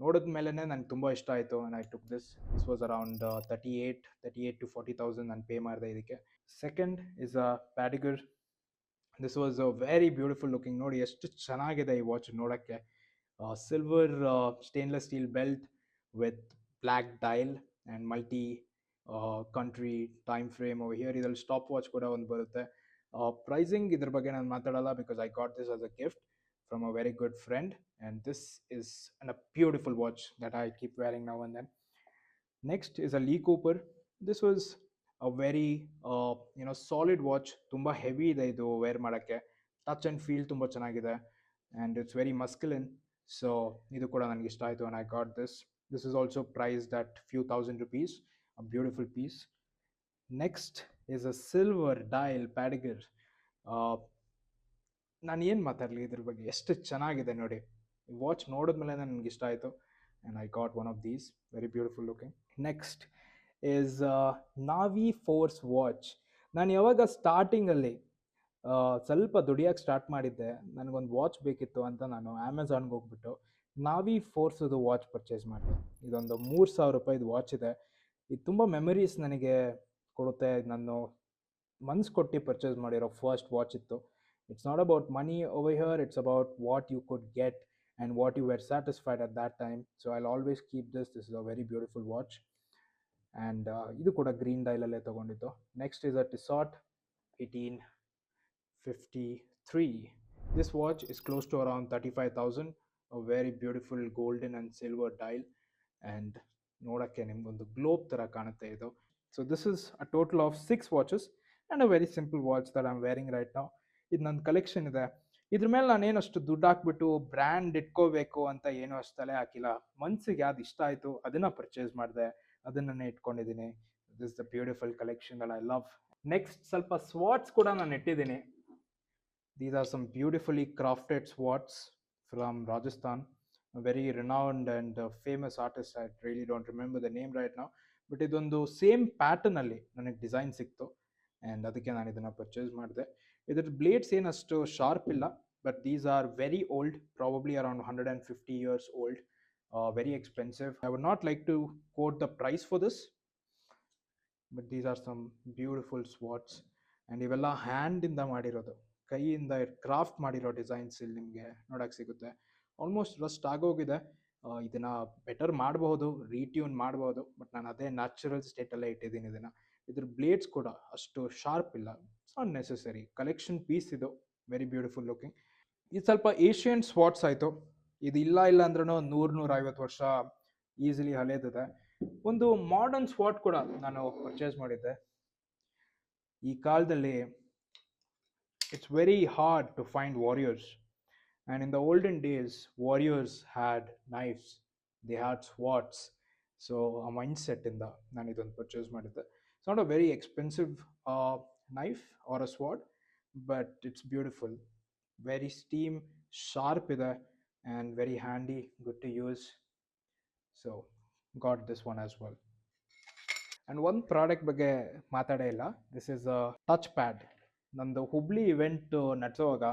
ನೋಡಿದ ಮೇಲೇ ನನಗೆ ತುಂಬ ಇಷ್ಟ ಆಯಿತು and I took this this was around thirty eight thirty eight to forty thousand ನಾನು pay ಮಾಡಿದೆ ಇದಕ್ಕೆ. Second is a pedigree this was a very beautiful looking ನೋಡಿ ಎಷ್ಟು ಚೆನ್ನಾಗಿದೆ ಈ ವಾಚ್ ನೋಡೋಕ್ಕೆ. Silver stainless steel belt with black dial and multi country time frame here ಇದರಲ್ಲಿ stop watch ಕೂಡ ಒಂದು ಬರುತ್ತೆ. ಪ್ರೈಸಿಂಗ್ ಇದ್ರ ಬಗ್ಗೆ ನಾನು ಮಾತಾಡಲ್ಲ because I got this as a gift from a very good friend and this is an a beautiful watch that I keep wearing now and then next is a Lee Cooper this was a very ಏನೋ solid watch ತುಂಬ heavy ಇದೆ ಇದು wear ಮಾಡೋಕ್ಕೆ. Touch and feel ತುಂಬ ಚೆನ್ನಾಗಿದೆ. And it's very masculine so ಇದು ಕೂಡ ನನಗೆ ಇಷ್ಟ ಆಯಿತು and I got this this is also price that few thousand rupees a beautiful piece next is a silver dial pedigree ನಾನು ಏನು ಮಾತಾಡಲಿ ಇದ್ರ ಬಗ್ಗೆ? ಎಷ್ಟು ಚೆನ್ನಾಗಿದೆ ನೋಡಿ. ವಾಚ್ ನೋಡಿದ್ಮೇಲೆ ನನಗೆ ಇಷ್ಟ ಆಯಿತು. And I got one of these very beautiful looking next is Naviforce watch ನಾನು ಯಾವಾಗ ಸ್ಟಾರ್ಟಿಂಗಲ್ಲಿ ಸ್ವಲ್ಪ ದುಡಿಯೋಕ್ಕೆ ಸ್ಟಾರ್ಟ್ ಮಾಡಿದ್ದೆ, ನನಗೊಂದು ವಾಚ್ ಬೇಕಿತ್ತು ಅಂತ ನಾನು ಅಮೆಝಾನ್ಗೆ ಹೋಗ್ಬಿಟ್ಟು ನಾವಿ ಫೋರ್ಸದು ವಾಚ್ ಪರ್ಚೇಸ್ ಮಾಡಿದೆ. ಇದೊಂದು ಮೂರು ಸಾವಿರ ರೂಪಾಯಿದು ವಾಚ್ ಇದೆ. ಇದು ತುಂಬ ಮೆಮರೀಸ್ ನನಗೆ ಕೊಡುತ್ತೆ. ನಾನು ಮನ್ಸು ಕೊಟ್ಟು ಪರ್ಚೇಸ್ ಮಾಡಿರೋ ಫಸ್ಟ್ ವಾಚ್ ಇತ್ತು. It's not about money over here it's about what you could get and what you were satisfied at that time so I always keep this this is a very beautiful watch and ಇದು ಕೂಡ green ಡೈಲಲ್ಲೇ ತೊಗೊಂಡಿದ್ದು. Next is a Tissot eighteen fifty three this watch is close to around thirty five thousand very beautiful golden and silver dial and ನೋಡೋಕ್ಕೆ ನಿಮಗೊಂದು globe ಥರ ಕಾಣುತ್ತೆ ಇದು. So this is a total of six watches and a very simple watch that I'm wearing right now ಇದು ನನ್ನ collection ಇದೆ. ಇದ್ರ ಮೇಲೆ ನಾನೇನು ಅಷ್ಟು ದುಡ್ಡು ಹಾಕ್ಬಿಟ್ಟು ಬ್ರ್ಯಾಂಡ್ ಇಟ್ಕೋಬೇಕು ಅಂತ ಏನೂ ಅಷ್ಟು ತಲೆ ಹಾಕಿಲ್ಲ. ಮನ್ಸಿಗೆ ಯಾವ್ದು ಇಷ್ಟ ಆಯಿತು ಅದನ್ನು ಪರ್ಚೇಸ್ ಮಾಡಿದೆ. ಅದನ್ನೇ ಇಟ್ಕೊಂಡಿದ್ದೀನಿ. This the beautiful collection I love next ಸ್ವಲ್ಪ ಸ್ವಾಟ್ಸ್ ಕೂಡ ನಾನು ಇಟ್ಟಿದ್ದೀನಿ. These are some beautifully crafted swords from Rajasthan very renowned and famous artist I really don't remember the name right now but ಇದೊಂದು same pattern ಅಲ್ಲಿ ನನಗೆ design ಸಿಕ್ತು. And ಅದಕ್ಕೆ ನಾನು ಇದನ್ನು ಪರ್ಚೇಸ್ ಮಾಡಿದೆ. ಇದ್ರ ಬ್ಲೇಡ್ಸ್ ಏನಷ್ಟು ಶಾರ್ಪ್ ಇಲ್ಲ. But these are very old probably around hundred and fifty years old very expensive I would not like to quote the price for this but these are some beautiful swords and ಇವೆಲ್ಲ ಹ್ಯಾಂಡಿಂದ ಮಾಡಿರೋದು. ಕೈಯಿಂದ craft ಮಾಡಿರೋ designs ಇಲ್ಲಿ ನಿಮಗೆ ನೋಡೋಕೆ ಸಿಗುತ್ತೆ. Almost Rust ಆಗೋಗಿದೆ. ಇದನ್ನು ಬೆಟರ್ ಮಾಡಬಹುದು ರೀಟ್ಯೂನ್ ಮಾಡಬಹುದು ಬಟ್ ನಾನು ಅದೇ ನ್ಯಾಚುರಲ್ ಸ್ಟೇಟಲ್ಲೇ ಇಟ್ಟಿದ್ದೀನಿ ಇದನ್ನು. ಇದ್ರ ಬ್ಲೇಡ್ಸ್ ಕೂಡ ಅಷ್ಟು ಶಾರ್ಪ್ ಇಲ್ಲ. It's not necessary collection piece ಇದು. ವೆರಿ ಬ್ಯೂಟಿಫುಲ್ ಲುಕಿಂಗ್ ಇದು ಸ್ವಲ್ಪ ಏಷ್ಯನ್ ಸ್ವಾಟ್ಸ್ ಆಯಿತು. ಇದು ಇಲ್ಲ ಇಲ್ಲ ಅಂದ್ರೂ ನೂರು ನೂರ ಐವತ್ತು ವರ್ಷ ಈಸಿಲಿ ಹಳೇದಿದೆ. ಒಂದು ಮಾಡರ್ನ್ ಸ್ವಾಟ್ ಕೂಡ ನಾನು ಪರ್ಚೇಸ್ ಮಾಡಿದ್ದೆ. ಈ ಕಾಲದಲ್ಲಿ it's very hard to find warriors and in the olden days warriors had knives they had swords so ಆ ಮೈಂಡ್ ಸೆಟ್ಟಿಂದ ನಾನು ಇದೊಂದು ಪರ್ಚೇಸ್ ಮಾಡಿದ್ದೆ. It's not a very expensive knife or a sword but it's beautiful very steam sharp ಇದೆ. And very handy good to use so got this one as well. And ಒಂದು product ಬಗ್ಗೆ ಮಾತಾಡೇ ಇಲ್ಲ. This is a touch pad ನಂದು Hubli event ನಡೆಸುವಾಗ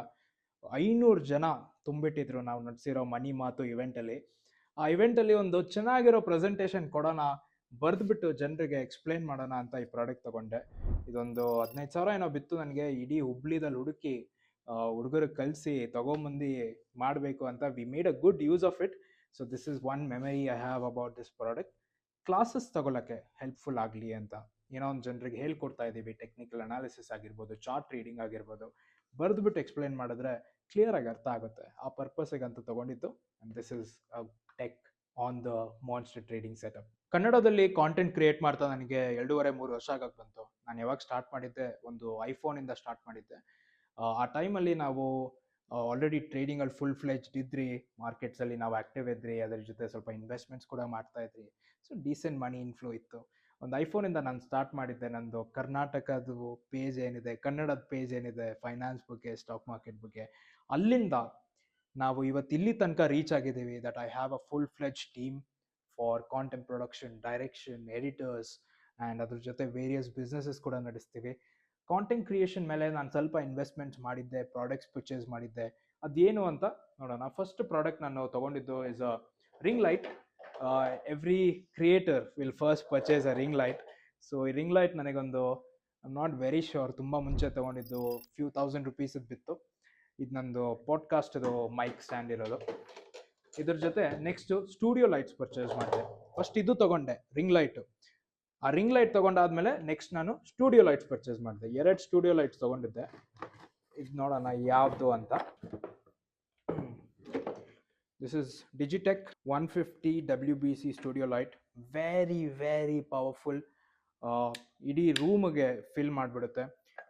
ಐನೂರು ಜನ ತುಂಬಿಟ್ಟಿದ್ರು ನಾವು ನಡೆಸಿರೋ ಮನಿ ಮಾತು ಇವೆಂಟಲ್ಲಿ ಆ ಇವೆಂಟಲ್ಲಿ ಒಂದು ಚೆನ್ನಾಗಿರೋ ಪ್ರೆಸೆಂಟೇಷನ್ ಕೊಡೋಣ, ಬರೆದ್ಬಿಟ್ಟು ಜನರಿಗೆ ಎಕ್ಸ್ಪ್ಲೇನ್ ಮಾಡೋಣ ಅಂತ ಈ ಪ್ರಾಡಕ್ಟ್ ತೊಗೊಂಡೆ. ಇದೊಂದು ಹದಿನೈದು ಸಾವಿರ ಏನೋ ಬಿತ್ತು ನನಗೆ. ಇಡೀ ಹುಬ್ಳಿದಲ್ಲಿ ಹುಡುಕಿ ಹುಡುಗರಿಗೆ ಕಲಿಸಿ ತೊಗೊಂಬಂದು ಮಾಡಬೇಕು ಅಂತ we made a good use of it so this is one memory I have about this product classes ತಗೊಳ್ಳೋಕ್ಕೆ helpful ಆಗಲಿ ಅಂತ. ಏನೋ ಒಂದು ಜನರಿಗೆ ಹೇಳ್ಕೊಡ್ತಾ ಇದ್ದೀವಿ ಟೆಕ್ನಿಕಲ್ ಅನಾಲಿಸಿಸ್ ಆಗಿರ್ಬೋದು ಚಾರ್ಟ್ ರೀಡಿಂಗ್ ಆಗಿರ್ಬೋದು. ಬರೆದ್ಬಿಟ್ಟು ಎಕ್ಸ್ಪ್ಲೈನ್ ಮಾಡಿದ್ರೆ ಕ್ಲಿಯರ್ ಆಗಿ ಅರ್ಥ ಆಗುತ್ತೆ. ಆ ಪರ್ಪಸ್ಗೆ ಅಂತ ತಗೊಂಡಿದ್ದು. And this is a tech on the monster trading setup ಕನ್ನಡದಲ್ಲಿ ಕಾಂಟೆಂಟ್ ಕ್ರಿಯೇಟ್ ಮಾಡ್ತಾ ನನಗೆ ಎರಡೂವರೆ ಮೂರು ವರ್ಷ ಆಗಕ್ಕೆ ಬಂತು. ನಾನು ಯಾವಾಗ ಸ್ಟಾರ್ಟ್ ಮಾಡಿದ್ದೆ, ಒಂದು ಐಫೋನಿಂದ ಸ್ಟಾರ್ಟ್ ಮಾಡಿದ್ದೆ. ಆ ಟೈಮಲ್ಲಿ ನಾವು ಆಲ್ರೆಡಿ ಟ್ರೇಡಿಂಗಲ್ಲಿ ಫುಲ್ ಫ್ಲೆಜ್ಡ್ ಇದ್ರಿ ಮಾರ್ಕೆಟ್ಸಲ್ಲಿ ನಾವು ಆ್ಯಕ್ಟಿವ್ ಇದ್ರಿ, ಅದ್ರ ಜೊತೆ ಸ್ವಲ್ಪ ಇನ್ವೆಸ್ಟ್ಮೆಂಟ್ಸ್ ಕೂಡ ಮಾಡ್ತಾ ಇದ್ರಿ. ಸೊ ಡೀಸೆಂಟ್ ಮನಿ ಇನ್ಫ್ಲೋ ಇತ್ತು. ಒಂದು ಐಫೋನಿಂದ ನಾನು ಸ್ಟಾರ್ಟ್ ಮಾಡಿದ್ದೆ, ನಂದು ಕರ್ನಾಟಕದ ಪೇಜ್ ಏನಿದೆ, ಕನ್ನಡದ ಪೇಜ್ ಏನಿದೆ ಫೈನಾನ್ಸ್ ಬಗ್ಗೆ ಸ್ಟಾಕ್ ಮಾರ್ಕೆಟ್ ಬಗ್ಗೆ. ಅಲ್ಲಿಂದ ನಾವು ಇವತ್ತು ಇಲ್ಲಿ ತನಕ ರೀಚ್ ಆಗಿದ್ದೀವಿ that I have a full fledged team for content production direction editors and ಅದ್ರ ಜೊತೆ ವೇರಿಯಸ್ ಬಿಸ್ನೆಸಸ್ ಕೂಡ ನಡೆಸ್ತೀವಿ. ಕಾಂಟೆಂಟ್ ಕ್ರಿಯೇಷನ್ ಮೇಲೆ ನಾನು ಸ್ವಲ್ಪ ಇನ್ವೆಸ್ಟ್ಮೆಂಟ್ ಮಾಡಿದ್ದೆ ಪ್ರಾಡಕ್ಟ್ಸ್ ಪರ್ಚೇಸ್ ಮಾಡಿದ್ದೆ. ಅದೇನು ಅಂತ ನೋಡೋಣ. ಫಸ್ಟ್ ಪ್ರಾಡಕ್ಟ್ ನಾನು ತೊಗೊಂಡಿದ್ದು is a ring light every creator will first purchase a ring light so ಈ ರಿಂಗ್ ಲೈಟ್ ನನಗೊಂದು ನಾಟ್ ವೆರಿ ಶ್ಯೂರ್ ತುಂಬ ಮುಂಚೆ ತೊಗೊಂಡಿದ್ದು ಫ್ಯೂ ತೌಸಂಡ್ ರುಪೀಸದ್ದು ಬಿತ್ತು. ಇದು ನಂದು ಪಾಡ್ಕಾಸ್ಟ್ದು ಮೈಕ್ ಸ್ಟ್ಯಾಂಡ್ ಇರೋದು. ಇದ್ರ ಜೊತೆ ನೆಕ್ಸ್ಟ್ ಸ್ಟುಡಿಯೋ ಲೈಟ್ಸ್ ಪರ್ಚೇಸ್ ಮಾಡಿದೆ. ಫಸ್ಟ್ ಇದು ತಗೊಂಡೆ ರಿಂಗ್ ಲೈಟು ಆ ರಿಂಗ್ ಲೈಟ್ ತಗೊಂಡಾದ್ಮೇಲೆ ನೆಕ್ಸ್ಟ್ ನಾನು ಸ್ಟುಡಿಯೋ ಲೈಟ್ಸ್ ಪರ್ಚೇಸ್ ಮಾಡಿದೆ. ಎರಡು ಸ್ಟುಡಿಯೋ ಲೈಟ್ಸ್ ತಗೊಂಡಿದ್ದೆ. ಇದು ನೋಡೋಣ ಯಾವುದು ಅಂತ. This is Digitek one fifty W B C studio light very very powerful ಇಡೀ ರೂಮ್ಗೆ fill ಮಾಡಿಬಿಡುತ್ತೆ.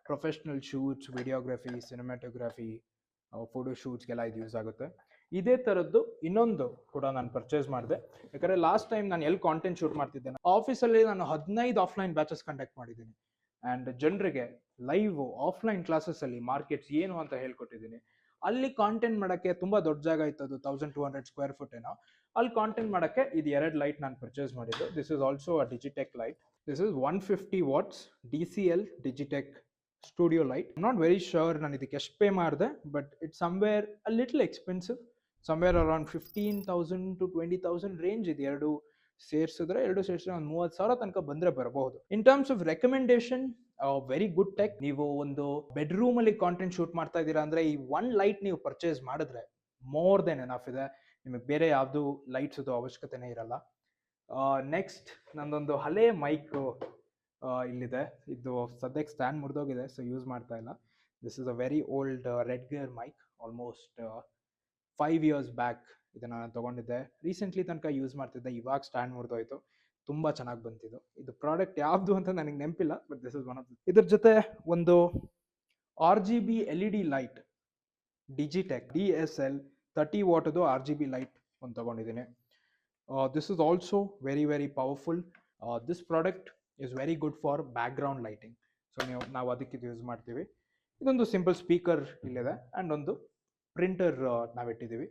Professional shoots videography cinematography photo ಶೂಟ್ಸ್ಗೆಲ್ಲ ಇದು ಯೂಸ್ ಆಗುತ್ತೆ. ಇದೇ ಥರದ್ದು ಇನ್ನೊಂದು ಕೂಡ ನಾನು ಪರ್ಚೇಸ್ ಮಾಡಿದೆ. ಯಾಕಂದರೆ ಲಾಸ್ಟ್ ಟೈಮ್ ನಾನು ಎಲ್ಲಿ ಕಾಂಟೆಂಟ್ ಶೂಟ್ ಮಾಡ್ತಿದ್ದೆ ಆಫೀಸಲ್ಲಿ ನಾನು ಹದಿನೈದು ಆಫ್ಲೈನ್ ಬ್ಯಾಚಸ್ ಕಂಡಕ್ಟ್ ಮಾಡಿದ್ದೀನಿ. ಆ್ಯಂಡ್ ಜನರಿಗೆ ಲೈವ್ ಆಫ್ಲೈನ್ ಕ್ಲಾಸಸ್ಸಲ್ಲಿ ಮಾರ್ಕೆಟ್ಸ್ ಏನು ಅಂತ ಹೇಳ್ಕೊಟ್ಟಿದ್ದೀನಿ. ಅಲ್ಲಿ ಕಾಂಟೆಂಟ್ ಮಾಡೋಕ್ಕೆ ತುಂಬ ದೊಡ್ಡ ಜಾಗ ಇತ್ತು ಅದು thousand two hundred square foot ಏನೋ. ಅಲ್ಲಿ ಕಾಂಟೆಂಟ್ ಮಾಡೋಕ್ಕೆ ಇದು ಎರಡು ಲೈಟ್ ನಾನು ಪರ್ಚೇಸ್ ಮಾಡಿದ್ದು. This is also a Digitek light this is one fifty watts D C L Digitek studio light not very sure ನಾನು ಇದಕ್ಕೆ ಎಷ್ಟು ಪೇ ಮಾಡಿದೆ but it's somewhere a little expensive somewhere around fifteen thousand to twenty thousand range ಇದೆ ಎರಡು ಸೇರಿಸಿದ್ರೆ ಎರಡು ಸೇರಿಸಿದ್ರೆ ಒಂದು ಮೂವತ್ತು ಸಾವಿರ ತನಕ ಬಂದರೆ ಬರಬಹುದು. In terms of recommendation very good tech ನೀವು ಒಂದು ಬೆಡ್ರೂಮ್ ಅಲ್ಲಿ ಕಾಂಟೆಂಟ್ ಶೂಟ್ ಮಾಡ್ತಾ ಇದ್ದೀರಾ ಅಂದ್ರೆ ಈ ಒನ್ ಲೈಟ್ ನೀವು ಪರ್ಚೇಸ್ ಮಾಡಿದ್ರೆ ಮೋರ್ ದೆನ್ ಎನಫ್ ಇದೆ. ನಿಮಗೆ ಬೇರೆ ಯಾವುದು ಲೈಟ್ಸ್ ಅವಶ್ಯಕತೆನೇ ಇರಲ್ಲ. ನೆಕ್ಸ್ಟ್ ನಂದೊಂದು ಹಳೆ ಮೈಕ್ ಇಲ್ಲಿದೆ. ಇದು ಸದ್ಯಕ್ಕೆ ಸ್ಟ್ಯಾಂಡ್ ಮುರಿದೋಗಿದೆ ಸೊ ಯೂಸ್ ಮಾಡ್ತಾ ಇಲ್ಲ. This is a very old red gear mic almost five years back ಇದನ್ನು ನಾನು ತೊಗೊಂಡಿದ್ದೆ. ರೀಸೆಂಟ್ಲಿ ತನಕ ಯೂಸ್ ಮಾಡ್ತಿದ್ದೆ. ಇವಾಗ ಸ್ಟ್ಯಾಂಡ್ ಮುರಿದೋಯ್ತು. ತುಂಬ ಚೆನ್ನಾಗಿ ಬಂತಿದ್ದು ಇದು ಪ್ರಾಡಕ್ಟ್ ಯಾವುದು ಅಂತ ನನಗೆ ನೆನಪಿಲ್ಲ but this is one of ಇದ್ರ ಜೊತೆ ಒಂದು R G B L E D light Digitek D S L thirty ವಾಟದು R G B light ಒಂದು ತೊಗೊಂಡಿದ್ದೀನಿ. This is also very very powerful this product is very good for background lighting so ನೀವು, ನಾವು ಅದಕ್ಕೆ ಇದು use ಮಾಡ್ತೀವಿ. ಇದೊಂದು simple speaker ಇಲ್ಲಿದೆ. And ಒಂದು ಪ್ರಿಂಟರ್ ನಾವಿಟ್ಟಿದ್ದೀವಿ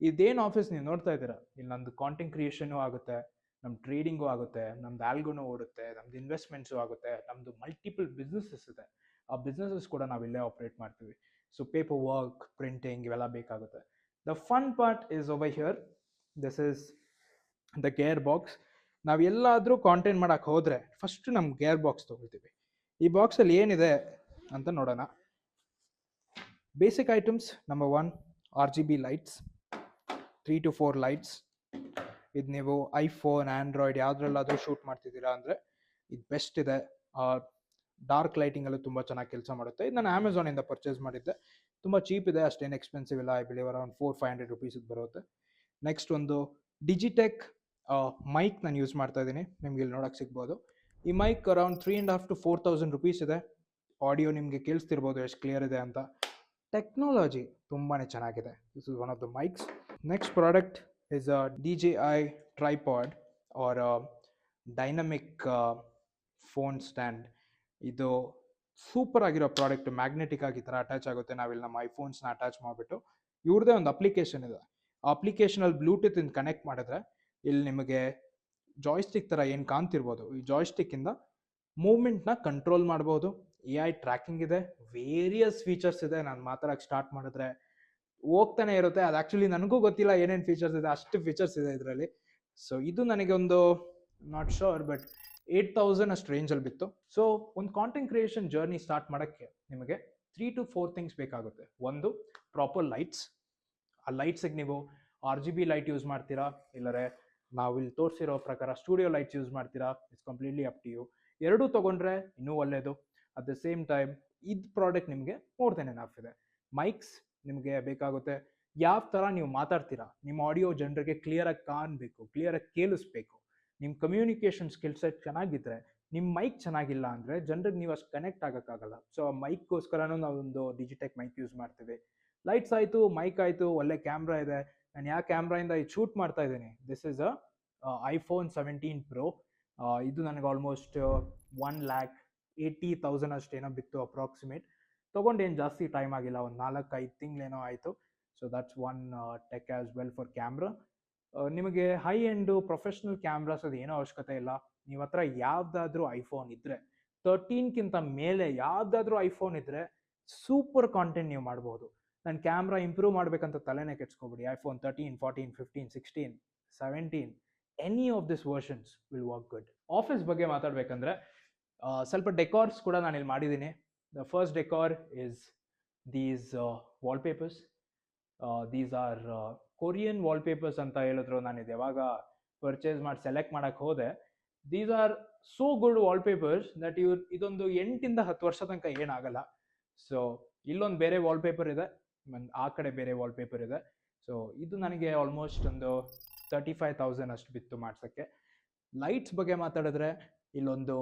ಇದೇನು ಆಫೀಸ್ ನೀವು ನೋಡ್ತಾ ಇದ್ದೀರಾ? ಇಲ್ಲಿ ನಮ್ಮದು ಕಾಂಟೆಂಟ್ ಕ್ರಿಯೇಷನು ಆಗುತ್ತೆ ನಮ್ಮ ಟ್ರೇಡಿಂಗು ಆಗುತ್ತೆ, ನಮ್ದು ಆಲ್ಗುನು ಓಡುತ್ತೆ, ನಮ್ದು ಇನ್ವೆಸ್ಟ್ಮೆಂಟ್ಸು ಆಗುತ್ತೆ ನಮ್ಮದು ಮಲ್ಟಿಪಲ್ ಬಿಸ್ನೆಸಸ್ ಇದೆ. ಆ ಬಿಸ್ನೆಸಸ್ ಕೂಡ ನಾವು ಇಲ್ಲೇ ಆಪ್ರೇಟ್ ಮಾಡ್ತೀವಿ. ಸೊ ಪೇಪರ್ ವರ್ಕ್ ಪ್ರಿಂಟಿಂಗ್ ಇವೆಲ್ಲ ಬೇಕಾಗುತ್ತೆ. The fun part is over here this is the gear box ನಾವು ಎಲ್ಲಾದರೂ ಕಾಂಟೆಂಟ್ ಮಾಡೋಕ್ಕೆ ಹೋದರೆ ಫಸ್ಟ್ ನಮ್ಮ ಗೇರ್ ಬಾಕ್ಸ್ ತೊಗೊಳ್ತೀವಿ. ಈ ಬಾಕ್ಸಲ್ಲಿ ಏನಿದೆ ಅಂತ ನೋಡೋಣ. Basic items number one RGB lights three to four lights ಇದು ನೀವು ಐಫೋನ್ ಆಂಡ್ರಾಯ್ಡ್ ಯಾವುದ್ರಲ್ಲಾದರೂ ಶೂಟ್ ಮಾಡ್ತಿದ್ದೀರಾ ಅಂದರೆ ಇದು ಬೆಸ್ಟ್ ಇದೆ. ಡಾರ್ಕ್ ಲೈಟಿಂಗಲ್ಲೂ ತುಂಬ ಚೆನ್ನಾಗಿ ಕೆಲಸ ಮಾಡುತ್ತೆ. ಇದು ನಾನು ಅಮೆಝಾನಿಂದ ಪರ್ಚೇಸ್ ಮಾಡಿದ್ದೆ. ತುಂಬ ಚೀಪ್ ಇದೆ, ಅಷ್ಟೇನು ಎಕ್ಸ್ಪೆನ್ಸಿವ್ ಇಲ್ಲ. I believe around four five hundred rupees ಬರುತ್ತೆ. ನೆಕ್ಸ್ಟ್ ಒಂದು ಡಿಜಿಟೆಕ್ ಮೈಕ್ ನಾನು ಯೂಸ್ ಮಾಡ್ತಾ ಇದ್ದೀನಿ. ನಿಮ್ಗೆ ಇಲ್ಲಿ ನೋಡೋಕೆ ಸಿಗ್ಬೋದು. ಈ mic around three and half to four thousand rupees ಇದೆ. ಆಡಿಯೋ ನಿಮಗೆ ಕೇಳಿಸ್ತಿರ್ಬೋದು, ಎಷ್ಟು ಕ್ಲಿಯರ್ ಇದೆ ಅಂತ. ಟೆಕ್ನಾಲಜಿ ತುಂಬಾ ಚೆನ್ನಾಗಿದೆ. This is one of the mics next product is a D J I tripod or dynamic phone stand ಇದು ಸೂಪರ್ ಆಗಿರೋ ಪ್ರಾಡಕ್ಟ್ ಮ್ಯಾಗ್ನೆಟಿಕ್ ಆಗಿ ಈ ಥರ ಅಟ್ಯಾಚ್ ಆಗುತ್ತೆ. ನಾವಿಲ್ಲಿ ನಮ್ಮ ಐಫೋನ್ಸ್ನ ಅಟ್ಯಾಚ್ ಮಾಡಿಬಿಟ್ಟು ಇವ್ರದ್ದೇ ಒಂದು ಅಪ್ಲಿಕೇಶನ್ ಇದೆ. ಆ ಅಪ್ಲಿಕೇಶನಲ್ಲಿ ಬ್ಲೂಟೂತ್ ಇಂದ ಕನೆಕ್ಟ್ ಮಾಡಿದ್ರೆ ಇಲ್ಲಿ ನಿಮಗೆ ಜಾಯ್ಸ್ಟಿಕ್ ಥರ ಏನು ಕಾಣ್ತಿರ್ಬೋದು. ಈ ಜಾಯ್ಸ್ಟಿಕ್ಕಿಂದ ಮೂವ್ಮೆಂಟ್ನ ಕಂಟ್ರೋಲ್ ಮಾಡ್ಬೋದು. ಎ ಐ ಟ್ರ್ಯಾಕಿಂಗ್ ಇದೆ ವೇರಿಯಸ್ ಫೀಚರ್ಸ್ ಇದೆ. ನಾನು ಮಾತಾಡೋಕೆ ಸ್ಟಾರ್ಟ್ ಮಾಡಿದ್ರೆ ಹೋಗ್ತಾನೆ ಇರುತ್ತೆ. ಅದು ಆ್ಯಕ್ಚುಲಿ ನನಗೂ ಗೊತ್ತಿಲ್ಲ ಏನೇನು ಫೀಚರ್ಸ್ ಇದೆ, ಅಷ್ಟು ಫೀಚರ್ಸ್ ಇದೆ ಇದರಲ್ಲಿ. ಸೊ ಇದು ನನಗೆ ಒಂದು not sure but eight thousand ಅಷ್ಟು ರೇಂಜಲ್ಲಿ ಬಿತ್ತು. ಸೊ ಒಂದು ಕಾಂಟೆಂಟ್ ಕ್ರಿಯೇಷನ್ ಜರ್ನಿ ಸ್ಟಾರ್ಟ್ ಮಾಡೋಕ್ಕೆ ನಿಮಗೆ ತ್ರೀ ಟು ಫೋರ್ ಥಿಂಗ್ಸ್ ಬೇಕಾಗುತ್ತೆ. ಒಂದು ಪ್ರಾಪರ್ ಲೈಟ್ಸ್ ಆ ಲೈಟ್ಸಿಗೆ ನೀವು R G B light use ಮಾಡ್ತೀರಾ? ಇಲ್ಲರೆ ನಾವು ಇಲ್ಲಿ ತೋರಿಸಿರೋ ಪ್ರಕಾರ ಸ್ಟುಡಿಯೋ ಲೈಟ್ಸ್ ಯೂಸ್ ಮಾಡ್ತೀರಾ? It's completely up to you ಎರಡೂ ತೊಗೊಂಡ್ರೆ ಇನ್ನೂ ಒಳ್ಳೆಯದು ಅಟ್ ದ ಸೇಮ್ ಟೈಮ್ ಇದು ಪ್ರಾಡಕ್ಟ್ ನಿಮಗೆ ಮೋರ್ ದೆನ್ ಎನಫ್ ಇದೆ. ಮೈಕ್ಸ್ ನಿಮಗೆ ಬೇಕಾಗುತ್ತೆ. ಯಾವ ಥರ ನೀವು ಮಾತಾಡ್ತೀರಾ, ನಿಮ್ಮ ಆಡಿಯೋ ಜನರಿಗೆ ಕ್ಲಿಯರಾಗಿ ಕಾಣಬೇಕು ಕ್ಲಿಯರಾಗಿ ಕೇಳಿಸ್ಬೇಕು. ನಿಮ್ಮ ಕಮ್ಯುನಿಕೇಷನ್ ಸ್ಕಿಲ್ ಸೆಟ್ ಚೆನ್ನಾಗಿದ್ದರೆ ನಿಮ್ಮ ಮೈಕ್ ಚೆನ್ನಾಗಿಲ್ಲ ಅಂದರೆ ಜನರಿಗೆ ನೀವು ಅಷ್ಟು ಕನೆಕ್ಟ್ ಆಗೋಕ್ಕಾಗಲ್ಲ. ಸೊ ಆ ಮೈಕ್ಗೋಸ್ಕರನೂ ನಾವೊಂದು ಡಿಜಿಟೆಕ್ ಮೈಕ್ ಯೂಸ್ ಮಾಡ್ತೀವಿ. ಲೈಟ್ಸ್ ಆಯಿತು ಮೈಕ್ ಆಯಿತು, ಒಳ್ಳೆ ಕ್ಯಾಮ್ರಾ ಇದೆ. ನಾನು ಯಾವ ಕ್ಯಾಮ್ರಾಯಿಂದ ಇದು ಶೂಟ್ ಮಾಡ್ತಾ ಇದ್ದೀನಿ. This is a iPhone seventeen pro ಇದು ನನಗೆ almost one lakh eighty thousand ಅಷ್ಟೇನೋ ಬಿತ್ತು ಅಪ್ರಾಕ್ಸಿಮೇಟ್. ತೊಗೊಂಡೇನು ಜಾಸ್ತಿ ಟೈಮ್ ಆಗಿಲ್ಲ, ಒಂದು ನಾಲ್ಕೈದು ತಿಂಗಳೇನೋ ಆಯಿತು. So that's one tech as well for camera ನಿಮಗೆ ಹೈ ಎಂಡು ಪ್ರೊಫೆಷ್ನಲ್ ಕ್ಯಾಮ್ರಾಸ್ ಅದು ಏನೋ ಅವಶ್ಯಕತೆ ಇಲ್ಲ. ನೀವು ಹತ್ರ ಯಾವುದಾದ್ರೂ ಐಫೋನ್ ಇದ್ದರೆ ತರ್ಟೀನ್ಗಿಂತ ಮೇಲೆ ಯಾವುದಾದ್ರೂ ಐಫೋನ್ ಇದ್ದರೆ ಸೂಪರ್ ಕಾಂಟೆಂಟ್ ನೀವು ಮಾಡ್ಬೋದು. ನನ್ನ ಕ್ಯಾಮ್ರಾ ಇಂಪ್ರೂವ್ ಮಾಡಬೇಕಂತ ತಲೆನೇ ಕೆಡ್ಸ್ಕೊಬಿಡಿ. IPhone thirteen fourteen fifteen sixteen seventeen any of this versions will work good office ಬಗ್ಗೆ ಮಾತಾಡಬೇಕಂದ್ರೆ ಸ್ವಲ್ಪ ಡೆಕಾರ್ಸ್ ಕೂಡ ನಾನು ಇಲ್ಲಿ ಮಾಡಿದ್ದೀನಿ the first decor is these wallpapers these are Korean wallpapers ಅಂತ ಹೇಳಿದ್ರು ನಾನು ಇದು ಯಾವಾಗ ಪರ್ಚೇಸ್ ಮಾಡಿ ಸೆಲೆಕ್ಟ್ ಮಾಡಕ್ಕೆ ಹೋದೆ. These are so good wallpapers that ಇವ್ರು ಇದೊಂದು ಎಂಟಿಂದ ಹತ್ತು ವರ್ಷ ತನಕ ಏನಾಗಲ್ಲ. ಸೊ ಇಲ್ಲೊಂದು ಬೇರೆ ವಾಲ್ಪೇಪರ್ ಇದೆ ಆ ಕಡೆ ಬೇರೆ ವಾಲ್ಪೇಪರ್ ಇದೆ. ಸೊ ಇದು ನನಗೆ ಆಲ್ಮೋಸ್ಟ್ ಒಂದು ತರ್ಟಿ ಫೈವ್ ತೌಸಂಡ್ ಅಷ್ಟು ಬಿತ್ತು ಮಾಡ್ಸೋಕ್ಕೆ. ಲೈಟ್ಸ್ ಬಗ್ಗೆ ಮಾತಾಡಿದ್ರೆ ಇಲ್ಲೊಂದು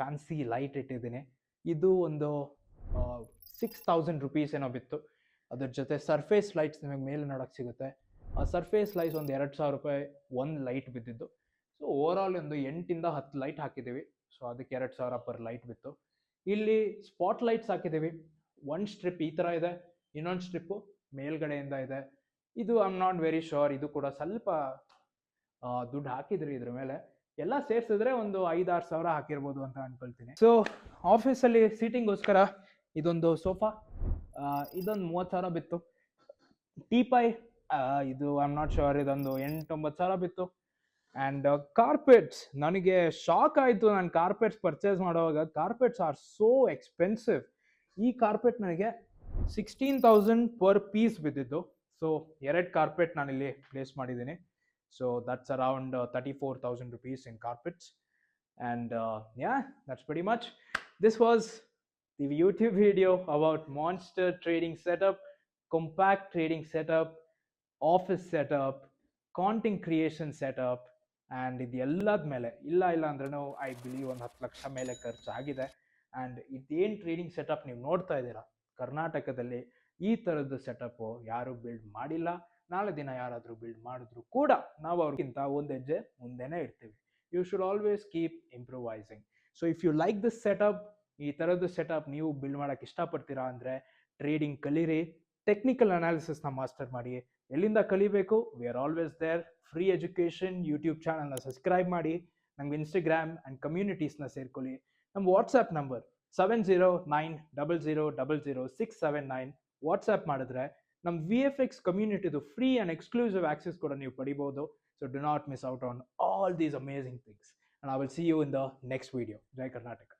ಫ್ಯಾನ್ಸಿ ಲೈಟ್ ಇಟ್ಟಿದ್ದೀನಿ. ಇದು ಒಂದು ಸಿಕ್ಸ್ ತೌಸಂಡ್ ರುಪೀಸ್ ಏನೋ ಬಿತ್ತು. ಅದ್ರ ಜೊತೆ ಸರ್ಫೇಸ್ ಲೈಟ್ಸ್ ನಿಮಗೆ ಮೇಲೆ ನೋಡೋಕ್ಕೆ ಸಿಗುತ್ತೆ. ಆ ಸರ್ಫೇಸ್ ಲೈಟ್ಸ್ ಒಂದು ಎರಡು ಸಾವಿರ ರೂಪಾಯಿ ಒಂದು ಲೈಟ್ ಬಿದ್ದಿದ್ದು. ಸೊ ಓವರ್ ಆಲ್ ಒಂದು ಎಂಟಿಂದ ಹತ್ತು ಲೈಟ್ ಹಾಕಿದ್ದೀವಿ. ಸೊ, ಅದಕ್ಕೆ ಎರಡು ಸಾವಿರ ಪರ್ ಲೈಟ್ ಬಿತ್ತು. ಇಲ್ಲಿ ಸ್ಪಾಟ್ ಲೈಟ್ಸ್ ಹಾಕಿದ್ದೀವಿ. ಒಂದು ಸ್ಟ್ರಿಪ್ ಈ ಥರ ಇದೆ. ಇನ್ನೊಂದು ಸ್ಟ್ರಿಪ್ಪು ಮೇಲ್ಗಡೆಯಿಂದ ಇದೆ. ಇದು I am not very sure ಇದು ಕೂಡ ಸ್ವಲ್ಪ ದುಡ್ಡು ಹಾಕಿದ್ರಿ ಇದ್ರ ಮೇಲೆ. ಎಲ್ಲ ಸೇರಿಸಿದ್ರೆ ಒಂದು ಐದಾರು ಸಾವಿರ ಹಾಕಿರ್ಬೋದು ಅಂತ ಅನ್ಕೊಳ್ತೀನಿ. ಸೊ ಆಫೀಸಲ್ಲಿ ಸೀಟಿಂಗ್ಗೋಸ್ಕರ ಇದೊಂದು ಸೋಫಾ ಇದೊಂದು ಮೂವತ್ತು ಸಾವಿರ ಬಿತ್ತು. ಟೀಪಾಯ್ ಇದು ಐ ಆಮ್ ನಾಟ್ ಶೋರ್ ಇದೊಂದು ಎಂಟೊಂಬತ್ತು ಸಾವಿರ ಬಿತ್ತು. ಆ್ಯಂಡ್ ಕಾರ್ಪೆಟ್ಸ್ ನನಗೆ ಶಾಕ್ ಆಯಿತು ನಾನು ಕಾರ್ಪೆಟ್ಸ್ ಪರ್ಚೇಸ್ ಮಾಡುವಾಗ. ಕಾರ್ಪೆಟ್ಸ್ ಆರ್ ಸೋ ಎಕ್ಸ್ಪೆನ್ಸಿವ್ ಈ ಕಾರ್ಪೆಟ್ ನನಗೆ ಸಿಕ್ಸ್ಟೀನ್ ತೌಸಂಡ್ ಪರ್ ಪೀಸ್ ಬಿದ್ದಿದ್ದು. ಸೊ ಎರಡು ಕಾರ್ಪೆಟ್ ನಾನಿಲ್ಲಿ ಪ್ಲೇಸ್ ಮಾಡಿದ್ದೀನಿ. So that's around thirty four thousand rupees in carpets and yeah that's very much this was the YouTube video about Monster trading setup, compact trading setup, office setup, content creation setup, and ಇದು ಎಲ್ಲದ ಮೇಲೆ ಇಲ್ಲ ಇಲ್ಲ ಅಂದ್ರೂ I believe ಒಂದು ಹತ್ತು ಲಕ್ಷ ಮೇಲೆ ಖರ್ಚಾಗಿದೆ ಆ್ಯಂಡ್ ಇದೇನು ಟ್ರೇಡಿಂಗ್ ಸೆಟಪ್ ನೀವು ನೋಡ್ತಾ ಇದ್ದೀರಾ ಕರ್ನಾಟಕದಲ್ಲಿ ಈ ಥರದ್ದು ಸೆಟಪ್ಪು ಯಾರು ಬಿಲ್ಡ್ ಮಾಡಿಲ್ಲ ನಾಳೆ ದಿನ ಯಾರಾದರೂ ಬಿಲ್ಡ್ ಮಾಡಿದ್ರು ಕೂಡ ನಾವು ಅವ್ರಿಗಿಂತ ಒಂದು ಹೆಜ್ಜೆ ಮುಂದೆನೇ ಇರ್ತೀವಿ. You should always keep improvising so if you like this setup ಈ ಥರದ್ದು ಸೆಟಪ್ ನೀವು ಬಿಲ್ಡ್ ಮಾಡೋಕ್ಕೆ ಇಷ್ಟಪಡ್ತೀರಾ ಅಂದರೆ ಟ್ರೇಡಿಂಗ್ ಕಲೀರಿ ಟೆಕ್ನಿಕಲ್ ಅನಾಲಿಸಿಸ್ನ ಮಾಸ್ಟರ್ ಮಾಡಿ. ಎಲ್ಲಿಂದ ಕಲಿಬೇಕು? We are always there free education YouTube ಚಾನಲ್ನ ಸಬ್ಸ್ಕ್ರೈಬ್ ಮಾಡಿ. ನಮ್ಗೆ ಇನ್ಸ್ಟಾಗ್ರಾಮ್ ಆ್ಯಂಡ್ ಕಮ್ಯುನಿಟೀಸ್ನ ಸೇರ್ಕೊಳ್ಳಿ. ನಮ್ಮ WhatsApp number seven zero nine double zero double zero six seven nine WhatsApp ಮಾಡಿದ್ರೆ ನಮ್ಮ ವಿ ಎಫ್ ಎಕ್ಸ್ ಕಮ್ಯುನಿಟಿದು ಫ್ರೀ ಆ್ಯಂಡ್ ಎಕ್ಸ್ಕ್ಲೂಸಿವ್ ಆಕ್ಸೆಸ್ ಕೂಡ ನೀವು ಪಡಿಬೋದು. So do not miss out on all these amazing things and I will see you in the next video Jai Karnataka